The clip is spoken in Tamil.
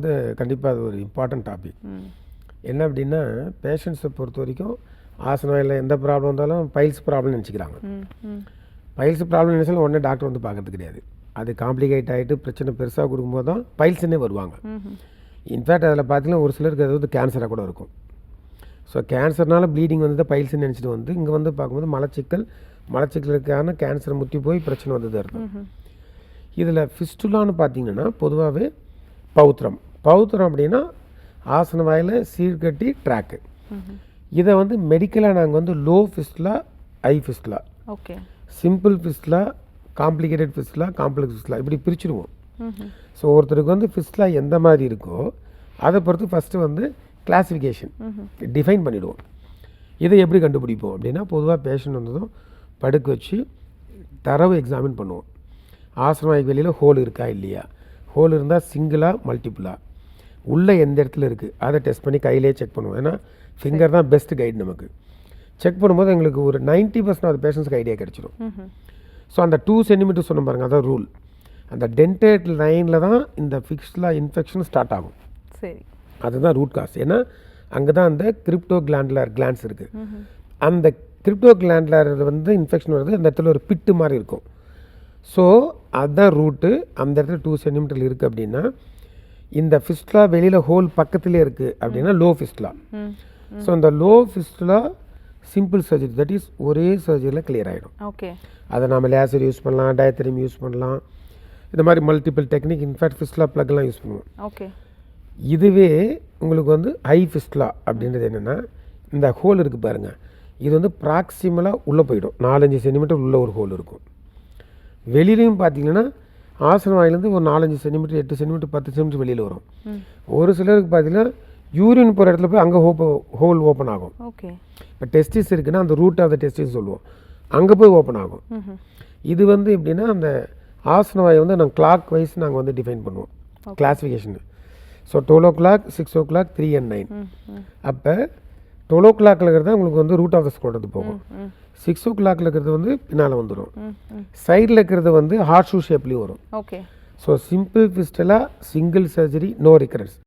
வந்து கண்டிப்பாக அது ஒரு இம்பார்ட்டன்ட் டாபிக் என்ன அப்படின்னா பேஷண்ட்ஸை பொறுத்த வரைக்கும் ஆசனம் எந்த ப்ராப்ளம் வந்தாலும் பைல்ஸ் ப்ராப்ளம் நினச்சிக்கிறாங்க. பைல்ஸ் ப்ராப்ளம் நினச்சாலும் உடனே டாக்டர் வந்து பார்க்கறது கிடையாது. அது காம்ப்ளிகேட் ஆகிட்டு பிரச்சனை பெருசாக கொடுக்கும்போது தான் பைல்ஸ்னே வருவாங்க. இன்ஃபேக்ட் அதில் பார்த்தீங்கன்னா ஒரு சிலருக்கு அது வந்து கேன்சராக கூட இருக்கும். ஸோ கேன்சர்னால ப்ளீடிங் வந்து தான் பைல்ஸ்னு நினச்சிட்டு வந்து இங்கே வந்து பார்க்கும்போது மலச்சிக்கல் மலச்சிக்கலுக்கான கேன்சர் முற்றி போய் பிரச்சனை வந்தது ம்ஹும். இதில் ஃபிஸ்டுலான்னு பார்த்தீங்கன்னா பொதுவாகவே பௌத்திரம். பௌத்திரம் அப்படின்னா ஆசன வாயில் சீர்கட்டி ட்ராக்கு. இதை வந்து மெடிக்கலாக நாங்கள் வந்து low fistula high fistula okay simple fistula complicated fistula complex fistula இப்படி பிரிச்சுடுவோம். ஸோ ஒருத்தருக்கு வந்து ஃபிஸ்ட்லா எந்த மாதிரி இருக்கோ அதை பொறுத்து ஃபஸ்ட்டு வந்து கிளாஸிஃபிகேஷன். டிஃபைன் பண்ணிவிடுவோம் இதை எப்படி கண்டுபிடிப்போம் அப்படின்னா பொதுவாக பேஷண்ட் வந்ததும் படுக்க வச்சு தரவு எக்ஸாமின் பண்ணுவோம் ஆசனவாய்க்கு வெளியில் ஹோல் இருக்கா இல்லையா ஹோல் இருந்தால் சிங்கிளாக மல்டிப்புளா உள்ளே எந்த இடத்துல இருக்குது அதை டெஸ்ட் பண்ணி கையிலே செக் பண்ணுவோம். ஏன்னா ஃபிங்கர் தான் பெஸ்ட் கைடு நமக்கு. செக் பண்ணும்போது எங்களுக்கு ஒரு 90% பர்சன்ட் அது பேஷண்ட்ஸ்க்கு ஐடியா கிடச்சிடும். ஸோ அந்த டூ சென்டிமீட்டர் சொன்ன பாருங்க அதான் ரூல் அந்த டென்டேட் லைனில் தான் இந்த ஃபிக்ஸ்லாக இன்ஃபெக்ஷன் ஸ்டார்ட் ஆகும். சரி. அதுதான் ரூட் காஸ் ஏன்னா அங்கே தான் அந்த கிரிப்டோ கிளாண்டுலர் கிளான்ஸ் இருக்குது. அந்த கிரிப்டோ கிளாண்டுலர் வந்து இன்ஃபெக்ஷன் வருது அந்த இடத்துல ஒரு பிட்டு மாதிரி இருக்கும். ஸோ அதுதான் ரூட்டு அந்த இடத்துல டூ சென்டிமீட்டர் இருக்குது அப்படின்னா இந்த ஃபிஸ்ட்லா வெளியில் ஹோல் பக்கத்துலேயே இருக்குது அப்படின்னா லோ ஃபிஸ்ட்லா ஸோ அந்த low fistula simple surgery that is ஒரே சர்ஜரியில் clear ஆகிடும் ஓகே அதை நம்ம லேசர் யூஸ் பண்ணலாம் டயத்தரிம் யூஸ் பண்ணலாம். இந்த மாதிரி multiple technique in fact fistula ப்ளக்லாம் use பண்ணுவோம். ஓகே இதுவே உங்களுக்கு வந்து ஹை ஃபிஸ்ட்லா அப்படின்றது என்னென்னா இந்த ஹோல் இருக்குது பாருங்கள் இது வந்து ப்ராக்சிமலாக உள்ளே போயிடும். நாலஞ்சு சென்டிமீட்டர் உள்ள ஒரு ஹோல் இருக்கும். வெளியிலையும் பார்த்தீங்கன்னா ஆசன வாயிலேருந்து ஒரு நாலஞ்சு சென்டிமீட்டர் எட்டு சென்டிமீட்டர் பத்து சென்டிமீட்டர் வெளியில் வரும். ஒரு சிலருக்கு பார்த்தீங்கன்னா யூரின் போகிற இடத்துல போய் அங்கே ஹோப் ஹோல் ஓப்பன் ஆகும். ஓகே. இப்போ டெஸ்டிஸ் இருக்குன்னா அந்த ரூட் ஆஃப் த டெஸ்டிஸ் சொல்லுவோம். அங்கே போய் ஓப்பன் ஆகும். இது வந்து எப்படின்னா அந்த ஆசன வாயை வந்து நாங்கள் கிளாக் வைஸ் நாங்கள் வந்து டிஃபைன் பண்ணுவோம். Classification so twelve o'clock six o'clock three and nine அப்போ டுவெல் ஓ கிளாக்ல இருக்கிறது உங்களுக்கு வந்து ரூட் ஆஃப் த ஸ்கோட்டது போகும். சிக்ஸ் ஓ கிளாக்ல இருக்கிறது வந்து பின்னால் வந்துடும் சைடில் இருக்கிறது வந்து ஹார்ட் ஷூ ஷேப்லேயும் வரும். ஓகே ஸோ சிம்பிள் ஃபிஸ்டலாக சிங்கிள் சர்ஜரி நோ ரிகரன்ஸ்